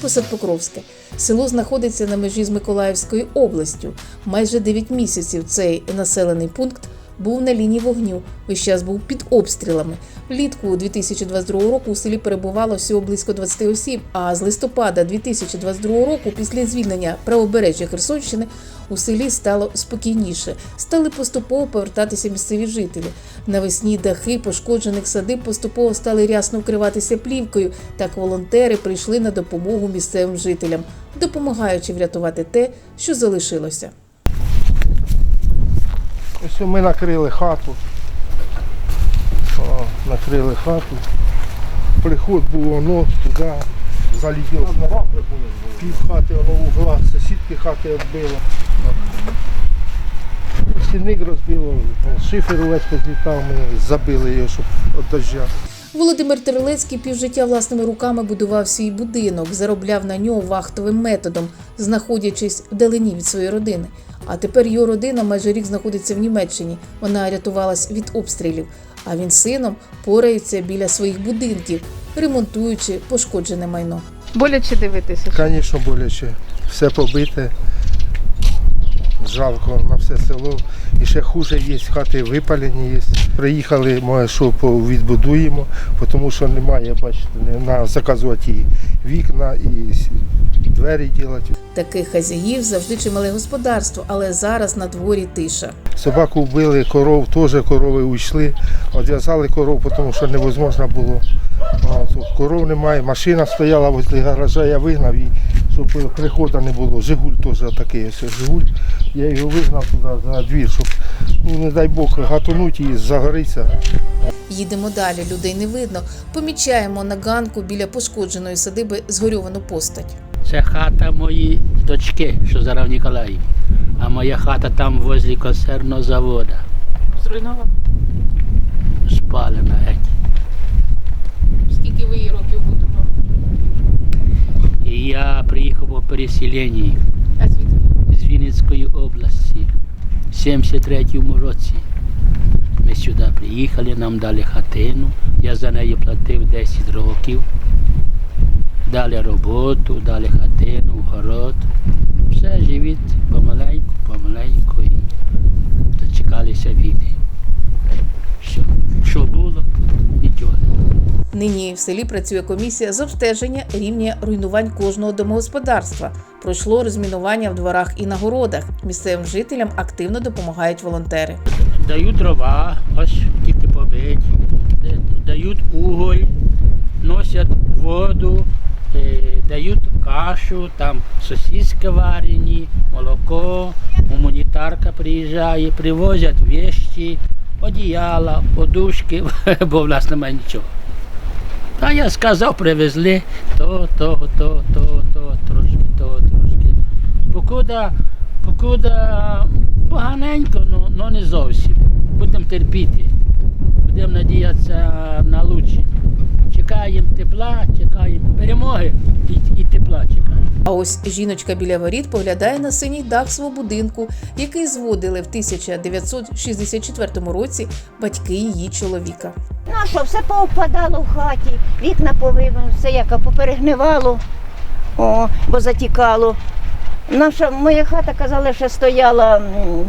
Посадпокровське. Село знаходиться на межі з Миколаївською областю. Майже 9 місяців цей населений пункт був на лінії вогню, весь час був під обстрілами. Влітку 2022 року у селі перебувало всього близько 20 осіб. А з листопада 2022 року, після звільнення правобережжя Херсонщини, у селі стало спокійніше. Стали поступово повертатися місцеві жителі. Навесні дахи пошкоджених садиб поступово стали рясно вкриватися плівкою. Так волонтери прийшли на допомогу місцевим жителям, допомагаючи врятувати те, що залишилося. Ось ми накрили хату. Накрили хату. Приход був воно туди, залетіло снаряд, пів хати воно угла, сусідки хати відбило. Стінник розбило, шифер увесь позлітав, ми забили його, щоб від дождя. Володимир Терелецький півжиття власними руками будував свій будинок, заробляв на нього вахтовим методом, знаходячись вдалині від своєї родини. А тепер його родина майже рік знаходиться в Німеччині. Вона рятувалась від обстрілів. А він сином порається біля своїх будинків, ремонтуючи пошкоджене майно. Боляче дивитися. Звісно, боляче. Все побите. Жалко на все село. І ще хуже є, хати випалені є. Приїхали, може, що відбудуємо, тому що немає, бачите, на заказувати і вікна, і двері робити. Таких хазяїв завжди чимале господарство, але зараз на дворі тиша. Собаку вбили, коров, теж корови уйшли. Одв'язали коров, тому що невозможно було. Коров немає, машина стояла возле гаража, я вигнав її, щоб приходу не було. Жигуль теж такий ось Жигуль. Я його вигнав туди за двір, щоб, ну, не дай Бог, гатунуть і загориться. Їдемо далі, людей не видно. Помічаємо на ганку біля пошкодженої садиби згорьовану постать. Це хата моєї дочки, що зараз в Ніколаєві. А моя хата там возле консервного заводу. Зруйновано. Спалена геть. Скільки ви її років будували? І я приїхав по переселенні А звідки? з Вінницької області в 73-му році. Ми сюди приїхали, нам дали хатину. Я за неї платив 10 років. Дали роботу, дали хатину, город. Все живіть помаленьку, помаленьку і дочекалися війни. Що, що було? Нічого. Нині в селі працює комісія з обстеження рівня руйнувань кожного домогосподарства. Пройшло розмінування в дворах і на городах. Місцевим жителям активно допомагають волонтери. Дають дрова, ось тільки побиті, Д- дають уголь, носять воду, дають кашу, там сосиски варені, молоко, гуманітарка приїжджає, привозять вещі, одіяла, подушки, бо в нас немає нічого. Та я сказав, привезли то, то, то, то, то, трошки, то, трошки. Покуда, покуда поганенько, ну, ну не зовсім. Будемо терпіти. Будемо надіятися на лучше. Чекаємо тепла, перемоги і, і тепла чекаємо. А ось жіночка біля воріт поглядає на синій дах свого будинку, який зводили в 1964 році батьки її чоловіка. Ну а що, все повпадало в хаті, вікна повивимо, все яке поперегнивало, о, бо затікало. Наша моя хата, казали, що стояла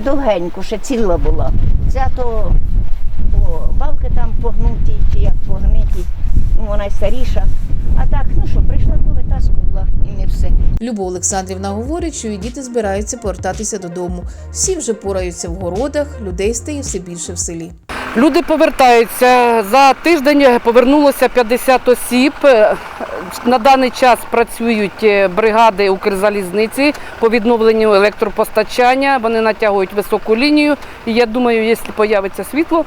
довгенько, ще ціла була. Ця то балки там погнуті, чи як погниті, ну, вона й старіша. А так, ну що, прийшла повитаскувала і не все. Любов Олександрівна говорить, що її діти збираються повертатися додому. Всі вже пораються в городах, людей стає все більше в селі. Люди повертаються. За тиждень повернулося 50 осіб. Е, На даний час працюють е, бригади Укрзалізниці по відновленню електропостачання. Вони натягують високу лінію. І я думаю, якщо появиться світло,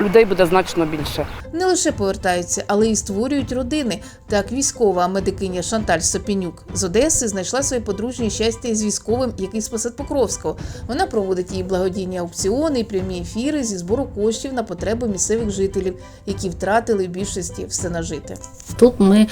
людей буде значно більше. Не лише повертаються, але й створюють родини. Так, військова медикиня Шанталь Сопінюк з Одеси знайшла своє подружнє щастя із військовим, який з Посад Покровського. Вона проводить її благодійні аукціони і прямі ефіри зі збору коштів на потреби місцевих жителів, які втратили в більшості все нажите. Тут ми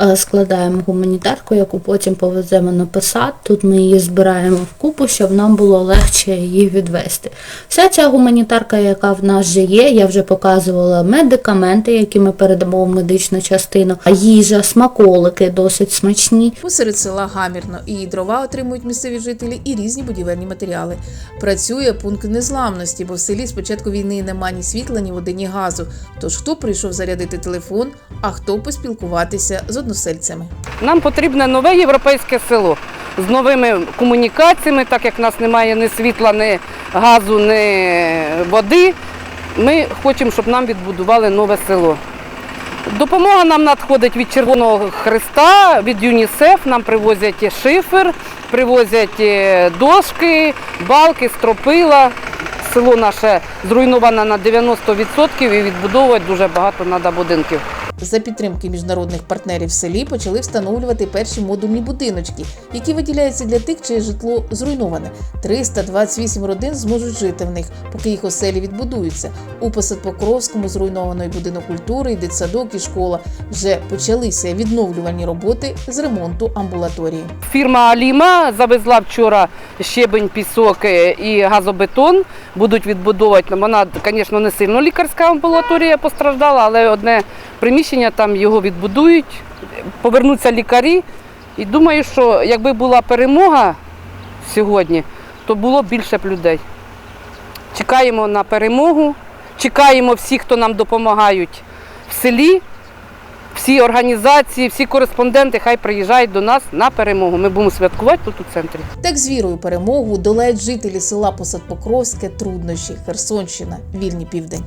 е, складаємо гуманітарку, яку потім повеземо на посад. Тут ми її збираємо в купу, щоб нам було легше її відвести. Вся ця гуманітарка, яка в нас вже є, я я вже показувала медикаменти, які ми передамо в медичну частину, а їжа, смаколики досить смачні. Посеред села гамірно і дрова отримують місцеві жителі, і різні будівельні матеріали. Працює пункт незламності, бо в селі з початку війни нема ні світла, ні води, ні газу. Тож хто прийшов зарядити телефон, а хто поспілкуватися з односельцями. Нам потрібне нове європейське село з новими комунікаціями, так як в нас немає ні світла, ні газу, ні води. Ми хочемо, щоб нам відбудували нове село. Допомога нам надходить від Червоного Христа, від ЮНІСЕФ. Нам привозять шифер, привозять е, дошки, балки, стропила. Село наше зруйноване на 90% і відбудовувати дуже багато треба будинків. За підтримки міжнародних партнерів в селі почали встановлювати перші модульні будиночки, які виділяються для тих, чиє житло зруйноване. 328 родин зможуть жити в них, поки їх оселі відбудуються. У Посадпокровському зруйнований будинок культури, і дитсадок і школа вже почалися відновлювальні роботи з ремонту амбулаторії. Фірма Аліма завезла вчора щебень, пісок е, і газобетон. Будуть відбудовувати. Вона, звісно, не сильно лікарська амбулаторія постраждала, але одне приміщення там його відбудують, повернуться лікарі. І думаю, що якби була перемога сьогодні, то було б більше б людей. Чекаємо на перемогу, чекаємо всіх, хто нам допомагають в селі. Всі організації, всі кореспонденти хай приїжджають до нас на перемогу. Ми будемо святкувати тут у центрі. Так з вірою перемогу долають жителі села Посадпокровське труднощі, Херсонщина, вільні південь.